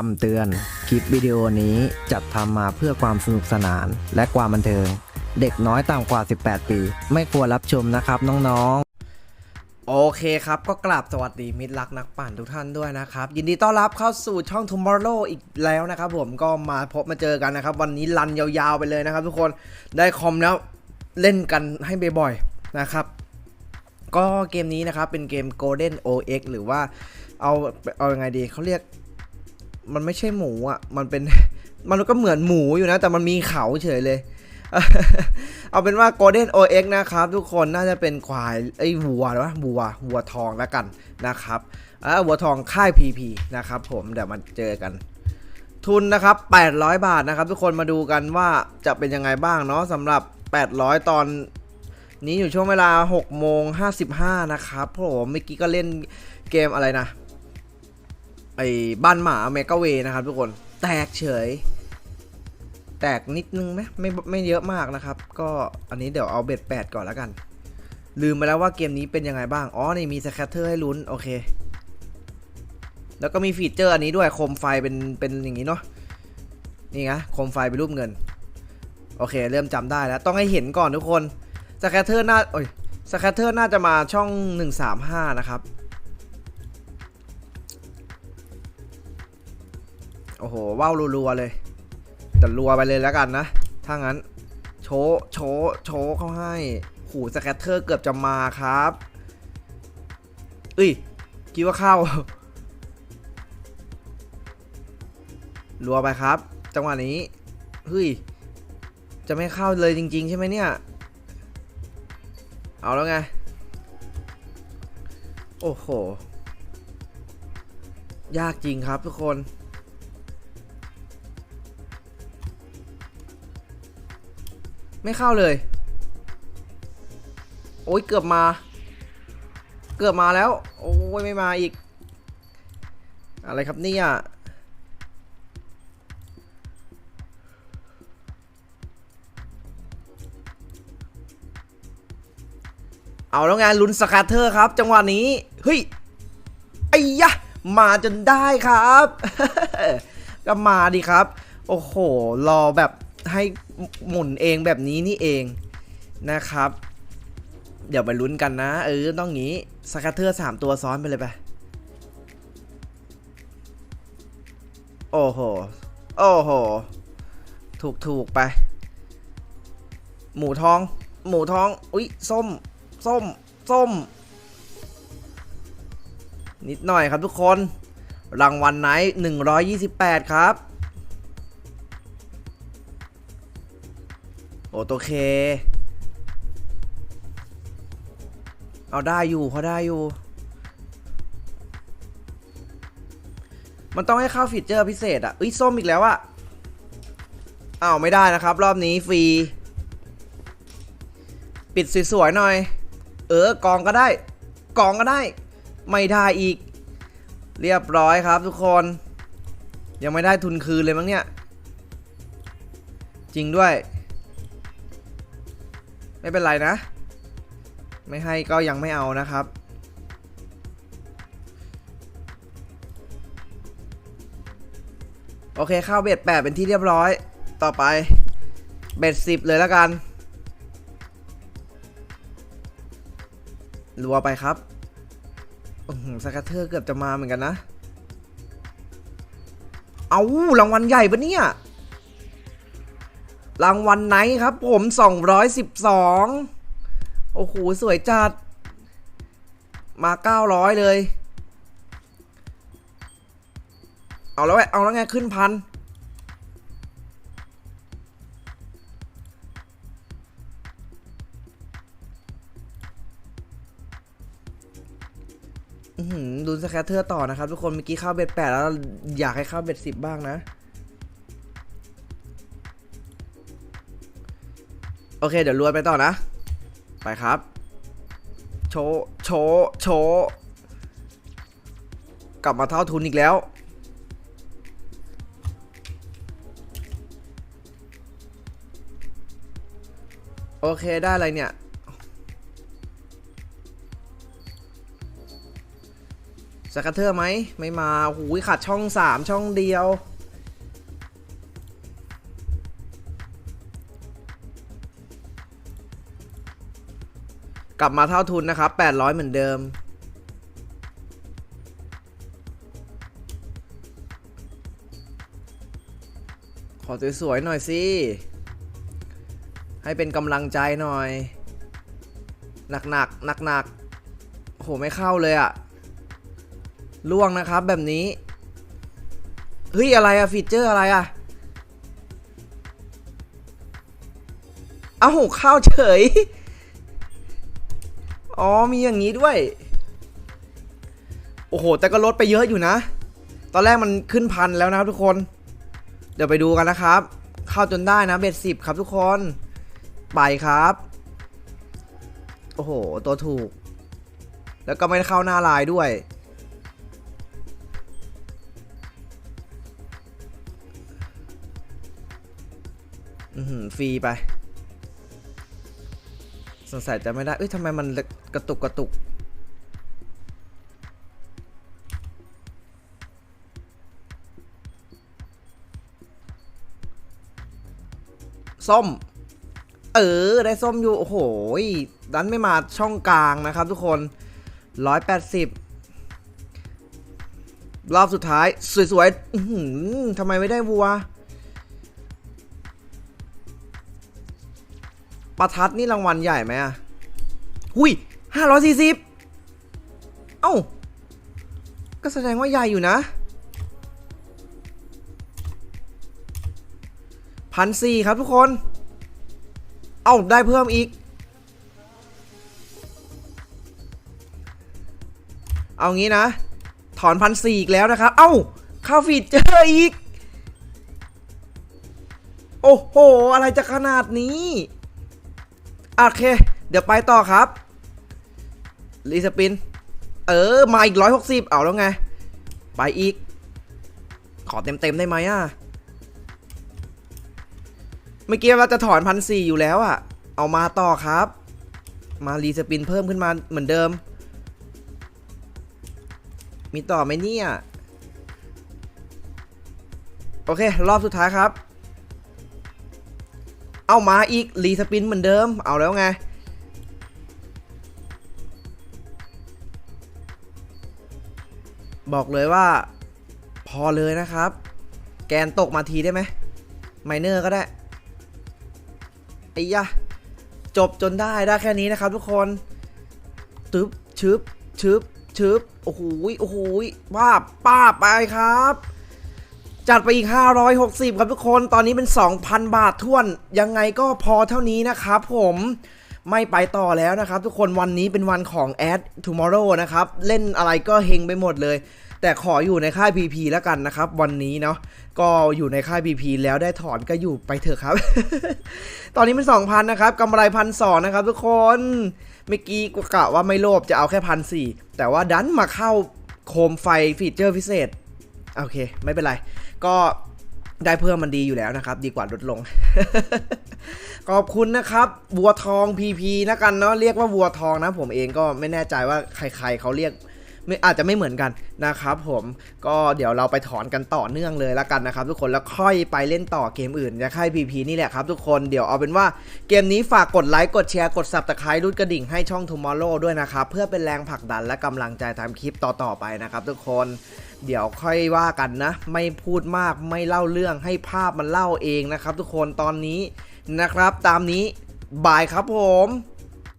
คำเตือน คลิปวิดีโอนี้จัดทำมาเพื่อความสนุกสนานและความบันเทิง เด็กน้อยต่ำกว่า 18 ปี ไม่ควรรับชมนะครับน้องๆ โอเคครับก็กราบสวัสดีมิตรรักนักปั่นทุกท่านด้วยนะครับ ยินดีต้อนรับเข้าสู่ช่อง Tomorrow อีกแล้วนะครับผมก็มาพบมาเจอกันนะครับ วันนี้รันยาวๆไปเลยนะครับ ทุกคนได้คอมแล้วเล่นกันให้บ่อยๆนะครับก็เกมนี้นะครับเป็นเกม Golden OX หรือว่าเอาเอายังไงดีเขาเรียก มันไม่ใช่หมูอะ มันเป็น มันก็เหมือนหมูอยู่นะ แต่มันมีเขาเฉยเลย เอาเป็นว่า Golden OX นะครับทุกคน น่าจะเป็นควายไอ้วัวหรือวะวัว วัวทองแล้วกันนะครับอ่าวัวทองค่าย PP นะครับผม เดี๋ยวมาเจอกัน ทุนนะครับ 800 บาทนะครับ ทุกคนมาดูกันว่าจะเป็นยังไงบ้างเนาะสำหรับ 800 ตอนนี้อยู่ช่วงเวลา6โมง55นะครับผม เมื่อกี้ก็เล่นเกมอะไรนะ ไอ้บ้านหมาเมกาเวนะครับทุกคนแตกเฉย แตกนิดนึงไหมไม่ไม่เยอะมากนะครับ ก็อันนี้เดี๋ยวเอาเบ็ดแปดก่อนแล้วกัน ลืมไปแล้วว่าเกมนี้เป็นยังไงบ้าง อ๋อ นี่มีสแคตเตอร์ให้ลุ้น โอเค แล้วก็มีฟีเจอร์อันนี้ด้วยโคมไฟเป็นเป็นอย่างนี้เนาะนี่ไงโคมไฟเป็นรูปเงิน โอเค เริ่มจำได้แล้ว ต้องให้เห็นก่อนทุกคนสแคตเตอร์น่าโอ้ยสแคตเตอร์น่าจะมาช่อง 135 นะครับ โหว้าวรัวๆเลย แต่รัวไปเลยแล้วกันนะ ถ้างั้น โชโชโชเขาให้หูสแคตเตอร์เกือบจะมาครับเอ้ยคิดว่าเข้ารัวไปครับ จังหวะนี้เฮ้ยจะไม่เข้าเลยจริง ๆ ใช่ไหมเนี่ย เอาแล้วไง โอ้โห ยากจริงครับทุกคน ไม่เข้าเลย โอ้ยเกือบมา เกือบมาแล้ว โอ้ยไม่มาอีก อะไรครับเนี่ยเอาแล้วไงลุ้นสคาเทอร์ครับ จังหวะนี้ เฮ้ยไอ้ยะ มาจนได้ครับ ก็มาดิครับ โอ้โห รอแบบให้ หมุนเองแบบนี้นี่เองนะครับ เดี๋ยวไปลุ้นกันนะ เออต้องงี้สกัตเตอร์สามตัวซ้อนไปเลยไปโอ้โห โอ้โห ถูกถูกไป หมูทอง หมูทอง อุ๊ยส้ม ส้ม ส้ม นิดหน่อยครับทุกคน รางวัลไหน128 ครับ โอโตเค เอาได้อยู่พอได้อยู่ มันต้องให้เข้าฟีเจอร์พิเศษอะอุ้ยส้มอีกแล้วอะอ้าวไม่ได้นะครับ รอบนี้ฟรี ปิดสวยๆหน่อย เออกองก็ได้ กองก็ได้ ไม่ได้อีก เรียบร้อยครับทุกคน ยังไม่ได้ทุนคืนเลยมั้งเนี่ย จริงด้วย ไม่เป็นไรนะ ไม่ให้ก็ยังไม่เอานะครับ โอเคเข้าเบ็ดแปดเป็นที่เรียบร้อย ต่อไป เบ็ดสิบเลยแล้วกันรัวไปครับสกัตเตอร์เกือบจะมาเหมือนกันนะ เอารางวัลใหญ่ปะเนี่ย รางวัลไหนครับผม 212 โอ้โห สวยจัด มา 900 เลย เอาแล้วไงเอาแล้วไง ขึ้นพันดูสแคตเตอร์ต่อนะครับ ทุกคนเมื่อกี้เข้าเบ็ดแปดแล้ว อยากให้เข้าเบ็ดสิบบ้างนะ อเคเดี๋ยวรวยไปต่อนะ ไปครับ โชโชโชกลับมาเท่าทุนอีกแล้วโอเค ได้อะไรเนี่ย สกัตเทอร์ไหม ไม่มาหูยขาดช่องสามช่องเดียว กลับมาเท่าทุนนะครับ 800 เหมือนเดิม ขอสวยๆหน่อยสิ ให้เป็นกำลังใจหน่อย หนักหนักหนักหนักๆโหไม่เข้าเลยอะล่วงนะครับแบบนี้ เฮ้ย อะไรอะฟีเจอร์อะไรอะเอ้าเข้าเฉย อ๋อมีอย่างนี้ด้วย โอ้โห แต่ก็ลดไปเยอะอยู่นะ ตอนแรกมันขึ้นพันแล้วนะครับทุกคน เดี๋ยวไปดูกันนะครับ เข้าจนได้นะเบ็ดสิบครับทุกคน ไปครับ โอ้โห ตัวถูก แล้วก็ไม่เข้าหน้าลายด้วยอืฟรีไป งสัยจะไม่ได้ เอ้ยทำไมมันกระตุกกระตุก ส้ม เออ ได้ส้มอยู่ โอ้โหดันไม่มาช่องกลางนะครับทุกคน 180 รอบสุดท้าย สวยๆทำไมไม่ได้วัว ประทัดนี่รางวัลใหญ่ไหมอะหุยห้าร้อยสี่สิบเอ้า ก็แสดงว่าใหญ่อยู่นะพันสี่ครับทุกคน เอ้า ได้เพิ่มอีก เอางี้นะ ถอนพันสี่อีกแล้วนะครับ เอ้าข้าวฟีดเจออีก โอ้โห อะไรจะขนาดนี้ โอเค เดี๋ยวไปต่อครับรีสปิน เออ มาอีก160เอาแล้วไง ไปอีก ขอเต็มๆได้ไหมอะ เมื่อกี้เราจะถอนพันสี่อยู่แล้วอะ เอามาต่อครับ มารีสปินเพิ่มขึ้นมาเหมือนเดิม มีต่อไหมเนี่ย โอเค รอบสุดท้ายครับ เอามาอีกรีสปินเหมือนเดิม เอาแล้วไง บอกเลยว่า พอเลยนะครับ แกนตกมาทีได้ไหมไมเนอร์ก็ได้ไอ้ยะจบจนได้ได้แค่นี้นะครับทุกคนตึบชึบชึบชึบโอ้โหโอ้โหยป้าบป้าบไปครับ จัดไปอีก 560 ครับทุกคน ตอนนี้เป็น 2,000 บาทท่วน ยังไงก็พอเท่านี้นะครับผมไม่ไปต่อแล้วนะครับ ทุกคนวันนี้เป็นวันของ Ad Tomorrow นะครับ เล่นอะไรก็เฮงไปหมดเลย แต่ขออยู่ในค่าย PP แล้วกันนะครับ วันนี้เนาะก็อยู่ในค่าย PP แล้วได้ถอนก็อยู่ไปเถอะครับ ตอนนี้เป็น2,000นะครับกำไรพันสองนะครับ ทุกคนเมื่อกี้กกะว่าไม่โลภจะเอาแค่พันสี่แต่ว่าดันมาเข้าโคมไฟฟีเจอร์พิเศษโอเค ไม่เป็นไร ก็ได้เพิ่มมันดีอยู่แล้วนะครับ ดีกว่าลดลง ขอบคุณนะครับ บัวทอง PP นะกันเนาะเรียกว่าบัวทองนะ ผมเองก็ไม่แน่ใจว่าใคร ๆเขาเรียกไม่อาจจะไม่เหมือนกันนะครับผมก็เดี๋ยวเราไปถอนกันต่อเนื่องเลยละกันนะครับทุกคนแล้วค่อยไปเล่นต่อเกมอื่นจะค่าย PP นี่แหละครับทุกคนเดี๋ยวเอาเป็นว่าเกมนี้ฝากกดไลค์กดแชร์กด Subscribe รุดกระดิ่งให้ช่อง Tomorrow ด้วยนะครับ เพื่อเป็นแรงผลักดันและกำลังใจทำคลิปต่อๆไปนะครับทุกคน เดี๋ยวค่อยว่ากันนะ ไม่พูดมากไม่เล่าเรื่องให้ภาพมันเล่าเองนะครับ ทุกคนตอนนี้นะครับ ตามนี้บายครับผม